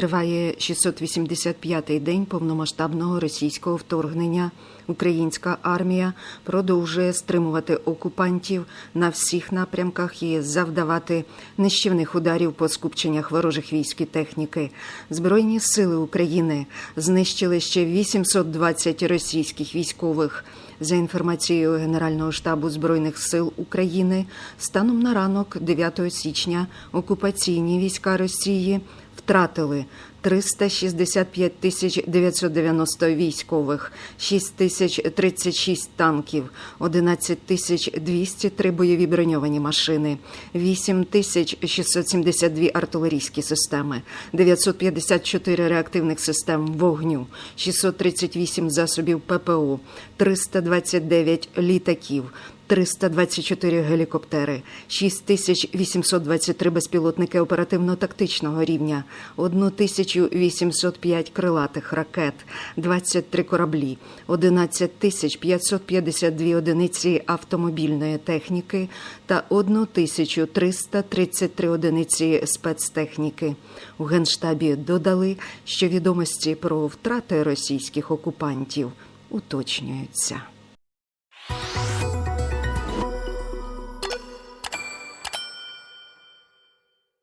Триває 685-й день повномасштабного російського вторгнення. Українська армія продовжує стримувати окупантів на всіх напрямках і завдавати нищівних ударів по скупченнях ворожих військ і техніки. Збройні сили України знищили ще 820 російських військових. За інформацією Генерального штабу збройних сил України, станом на ранок 9 січня окупаційні війська Росії втратили 365 тисяч 990 військових, 6 тисяч 36 танків, 11 тисяч 203 бойові броньовані машини, 8 тисяч 672 артилерійські системи, 954 реактивних систем вогню, 638 засобів ППО, 329 літаків, 324 гелікоптери, 6823 безпілотники оперативно-тактичного рівня, 1805 крилатих ракет, 23 кораблі, 11552 одиниці автомобільної техніки та 1333 одиниці спецтехніки. У Генштабі додали, що відомості про втрати російських окупантів уточнюються.